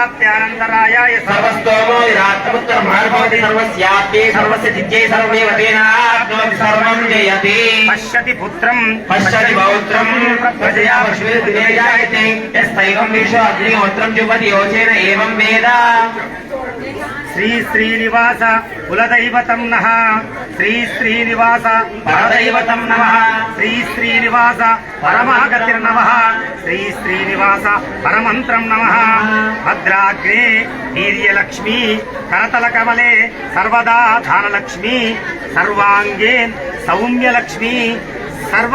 అప్యానంతరాయ సర్వస్తోమో విరాత్తముత్తరమార్భవతి సర్వస్యాప్యే సర్వస్య జిత్యై సర్వమేవ తేనాప్నోతి సర్వం జయతి పశ్యతి పుత్రం పశ్యతి పౌత్రం ప్రజయా పశువిర్దినే జాయతే యస్తైవం విశ్వ అగ్నిహోత్రం జుపతి యోచేన ఏవం వేద శ్రీ శ్రీనివాస కులదైవతం నః శ్రీ శ్రీనివాస పరదైవతం నమ. శ్రీ శ్రీనివాస పరమాగతిర్నమ. శ్రీ శ్రీనివాస పరమంత్రం నమ. భద్రాగ్రే వీర్యలక్ష్మీ కరతల కమలే సర్వదా ధానలక్ష్మీ సర్వాంగే సౌమ్యలక్ష్మీ సర్వ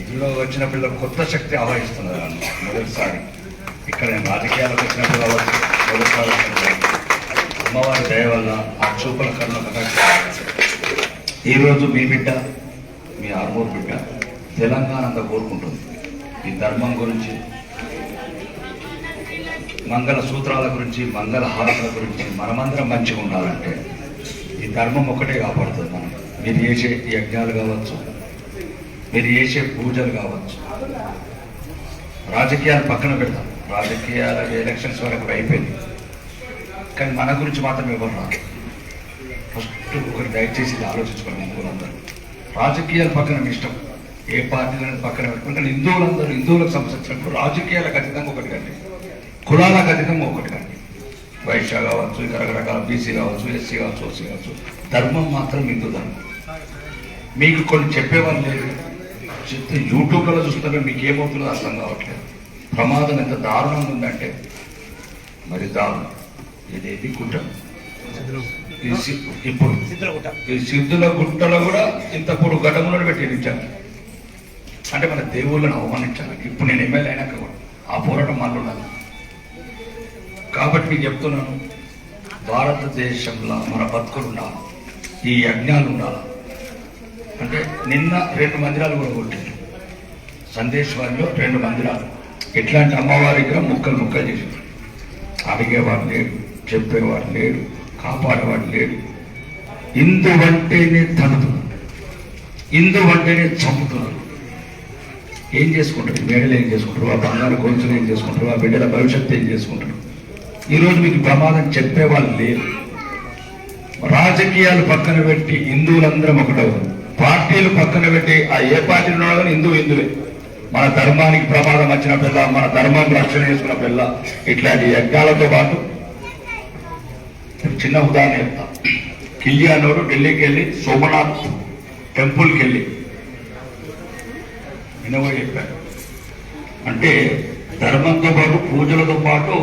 ఇందులో వచ్చిన పిల్లలు కొత్త శక్తి ఆహ్వానిస్తున్నారు మొదటిసారి. ఇక్కడ నేను రాజకీయాలకు వచ్చిన కావచ్చు మొదటిసారి అమ్మవారి దయ వల్ల ఆ చూపుల కర్ణ ఈరోజు మీ బిడ్డ మీ ఆర్మూర్ బిడ్డ తెలంగాణ అంతా కోరుకుంటుంది. ఈ ధర్మం గురించి మంగళ సూత్రాల గురించి మంగళ హారతుల గురించి మనమందరం మంచిగా ఉండాలంటే ఈ ధర్మం ఒకటే కాపాడుతుంది మనం. మీరు చేసే యజ్ఞాలు కావచ్చు మీరు చేసే పూజలు కావచ్చు. రాజకీయాలు పక్కన పెడతాం. రాజకీయాల ఎలక్షన్స్ వరకు అయిపోయింది. కానీ మన గురించి మాత్రం ఎవరు రాదు ఫస్ట్ ఒకరు దయచేసి ఇది ఆలోచించుకోండి హిందువులందరూ రాజకీయాలు పక్కన మీ ఇష్టం. ఏ పార్టీలను పక్కన పెట్టుకుని కానీ హిందువులందరూ హిందువులకు సంబంధించినప్పుడు రాజకీయాలకు అతీతంగా ఒకటి కండి కులాలకు అతీతంగా ఒకటి కండి వైశ్య కావచ్చు ఇంకా రకరకాల బీసీ కావచ్చు ఎస్సీ కావచ్చు ఓసీ కావచ్చు. ధర్మం మాత్రం హిందూ ధర్మం. మీకు కొన్ని చెప్పేవాళ్ళు లేదు చెప్తే యూట్యూబ్లో చూస్తుంటే మీకు ఏమవుతుందో అర్థం కావట్లేదు. ప్రమాదం ఎంత దారుణంగా ఉందంటే మరి దారుణం. ఇదేది కుట్రం ఇప్పుడు ఈ సిద్ధుల గుట్టలో కూడా ఇంత పొడు గడములను పెట్టించాను అంటే మన దేవుళ్ళని అవమానించాలి? ఇప్పుడు నేను ఎమ్మెల్యే అయినాక కూడా ఆ పోరాటం మళ్ళీ ఉండాలి. కాబట్టి మీకు చెప్తున్నాను భారతదేశంలో మన బతుకులు ఉండాలి? ఈ యజ్ఞాలు ఉండాలి? అంటే నిన్న రెండు మందిరాలు కూడా కొట్టారు సందేశ్వరిలో రెండు మందిరాలు. ఇట్లాంటి అమ్మవారి దగ్గర ముక్కలు ముక్కలు చేసింది. అడిగేవాడు లేడు చెప్పేవాడు లేడు కాపాడేవాడు లేడు ఇందు అంటేనే తడుతున్నారు ఇందు అంటేనే చంపుతున్నారు ఏం చేసుకుంటారు? మేడలు ఏం చేసుకుంటారు? ఆ బంగారు గొంతులు ఏం చేసుకుంటారు? ఆ బిడ్డల భవిష్యత్తు ఏం చేసుకుంటారు? ఈరోజు మీకు ప్రమాదం చెప్పేవాళ్ళు లేరు. రాజకీయాలు పక్కన పెట్టి హిందువులందరం ఒకటవుతారు పార్టీలు పక్కన పెట్టి ఆ ఏ పార్టీలో ఉన్నా కానీ హిందూ హిందువే. మన ధర్మానికి ప్రమాదం వచ్చిన పిల్ల మన ధర్మం రక్షణ చేసుకున్న పిల్ల ఇట్లాంటి యజ్ఞాలతో పాటు చిన్న ఉదాహరణ చెప్తా. కిల్లి అన్నోడు ఢిల్లీకి వెళ్ళి సోమనాథ్ టెంపుల్కి వెళ్ళి వినవో చెప్పారు అంటే ధర్మంతో పాటు పూజలతో పాటు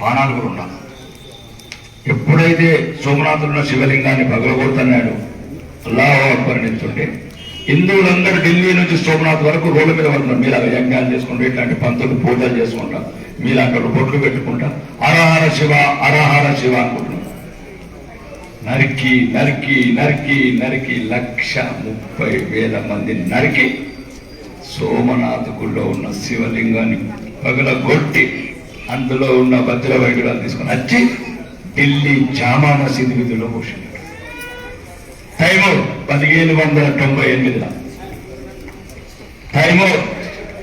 పానాలు కూడా ఉండాలి. ఎప్పుడైతే సోమనాథుడున్న శివలింగాన్ని పగలగొడుతున్నాడు అల్లాహో అక్బర్ హిందువులందరూ ఢిల్లీ నుంచి సోమనాథ్ వరకు రోడ్ల మీద పడుతున్నారు మీలాగా యజ్ఞాలు చేసుకుంటూ ఇట్లాంటి పంతులు పూజలు చేసుకుంటా మీరు అక్కడ బొట్లు పెట్టుకుంటా అరహర శివ అరహర శివ అనుకుంటున్నారు నరికి నరికి నరికి నరికి లక్ష ముప్పై వేల మంది నరికి సోమనాథ్ గుళ్ళో ఉన్న శివలింగాన్ని పగలగొట్టి అందులో ఉన్న భద్ర వైద్యులను తీసుకొని వచ్చి ఢిల్లీ జామా మసీద్ విధిలో పోషించాడు టైము పదిహేను వందల తొంభై ఎనిమిదిలో టైము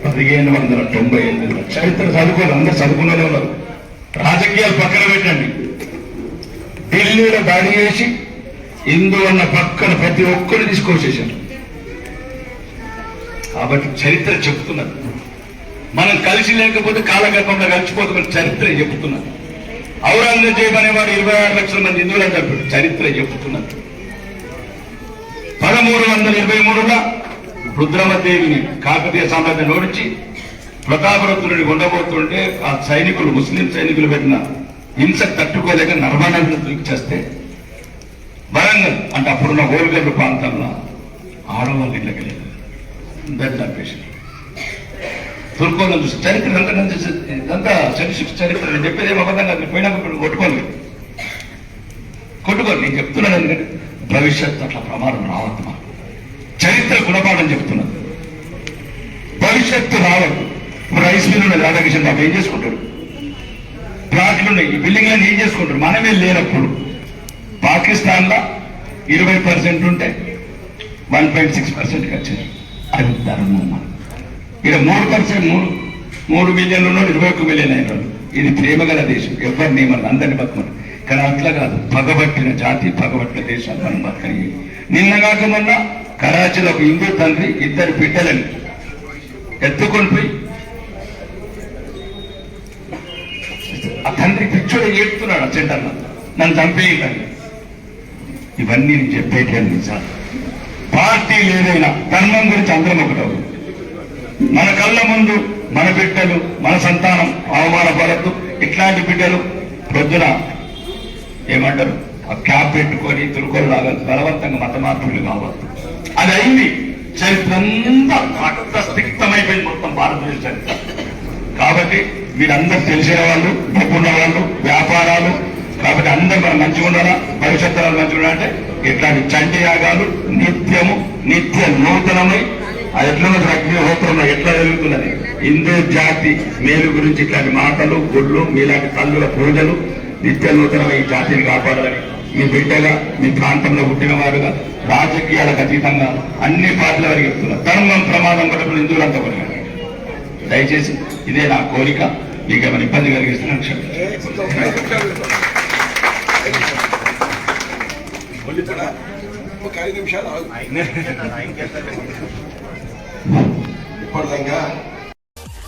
పదిహేను వందల తొంభై ఎనిమిదిలో చరిత్ర చదువుకోరు అందరు చదువుకునే ఉన్నారు. రాజకీయాలు పక్కన పెట్టండి. ఢిల్లీలో దాడి చేసి హిందూ ఉన్న పక్కన ప్రతి ఒక్కరు తీసుకొచ్చేసారు కాబట్టి చరిత్ర చెబుతున్నారు మనం కలిసి లేకపోతే కాలగర్భంలో కలిసిపోతామని చరిత్ర చెప్తున్నారు ఔరంగజేబ్ అనేవాడు ఇరవై ఆరు లక్షల మంది హిందువులను చెప్పారు చరిత్ర చెబుతున్నారు పదమూడు వందల ఇరవై మూడులో రుద్రమదేవిని కాకతీయ సామ్రాజ్యం ఓడించి ప్రతాపరుద్రుడిని ఉండబోతుంటే ఆ సైనికులు ముస్లిం సైనికులు పెట్టిన హింస తట్టుకోలేక నర్మనాథుని దూకిచేస్తే వరంగల్ అంటే అప్పుడున్న ఓరుగల్లు ప్రాంతంలో ఆడవాళ్ళు ఇళ్ళకి లేదు అందరు చంపేసి చూసి చరిత్ర అంతా ఇదంతా చరిత్ర చరిత్ర. నేను చెప్పేది ఏమో అబద్ధం కాదు. కొట్టుకోండి కొట్టుకోండి నేను చెప్తున్నాను ఎందుకంటే భవిష్యత్తు అట్లా ప్రమాదం రావద్దు మాకు. చరిత్ర గుణపాఠం చెప్తున్నాను భవిష్యత్తు రావద్దు. ఇప్పుడు రైస్ మిల్ ఉన్నది రాధాకృష్ణ బాబు ఏం చేసుకుంటాడు? ప్లాట్లు ఉన్నాయి ఈ బిల్డింగ్లను ఏం చేసుకుంటారు మనమే లేనప్పుడు. పాకిస్తాన్లో ఇరవై పర్సెంట్ ఉంటే వన్ పాయింట్ సిక్స్ పర్సెంట్ వచ్చింది అది ధర్మం మనం ఇక్కడ మూడు పర్సెంట్ మూడు మూడు మిలియన్లు ఉన్నాడు ఇరవై ఒక్క మిలియన్ అయిన ఇది ప్రేమ గల దేశం. ఎవరిని మనం అందరిని బతుకున్నారు? కానీ అట్లా కాదు. పగబట్టిన జాతి పగబట్టిన దేశాలు మనం బతకని నిన్న కాక మొన్న కరాచీలో ఒక హిందూ తండ్రి ఇద్దరు బిడ్డలని ఎత్తుకొని పోయి ఆ తండ్రి పిచ్చోడు ఏడుతున్నాడు ఆ సెంటర్లో నన్ను చంపేయండి. ఇవన్నీ నేను చెప్పేటి అని సార్ పార్టీలు ఏదైనా ధర్మం గురించి అందరం ఒకటవు మన కళ్ళ ముందు మన బిడ్డలు మన సంతానం అవమానపడద్దు. ఇట్లాంటి బిడ్డలు ప్రొద్దున ఏమంటారు? ఆ క్యాప్ పెట్టుకొని తురుకోలు లాగా బలవంతంగా మత మార్పులు కావద్దు అది అయింది. చరిత్ర అంతా మొత్తం భారతదేశ చరిత్ర కాబట్టి మీరందరూ తెలిసిన వాళ్ళు డబ్బున్న వాళ్ళు వ్యాపారాలు కాబట్టి అందరూ మనం మంచిగా ఉండాలా? భవిష్యత్తు మంచిగా ఉండాలంటే ఇట్లాంటి చండి యాగాలు నిత్యము నిత్య నూతనమై అది ఎట్లా అగ్నిహోత్రంలో ఎట్లా జరుగుతున్నది? హిందూ జాతి మేలు గురించి ఇట్లాంటి మాటలు గుళ్ళు మీలాంటి తల్లుల పూజలు నిత్య నూతనమై ఈ జాతిని కాపాడాలని మీ బిడ్డగా మీ ప్రాంతంలో పుట్టిన వారుగా రాజకీయాలకు అతీతంగా అన్ని పార్టీల వారికి చెప్తున్నారు ధర్మం ప్రమాదం పడకుండా హిందువులంతా కూడా దయచేసి ఇదే నా కోరిక. మీకు ఏమైనా ఇబ్బంది కలిగిస్తున్నాను క్షమించండి. ఒక ఐదు నిమిషాలు ఇప్పటిదాకా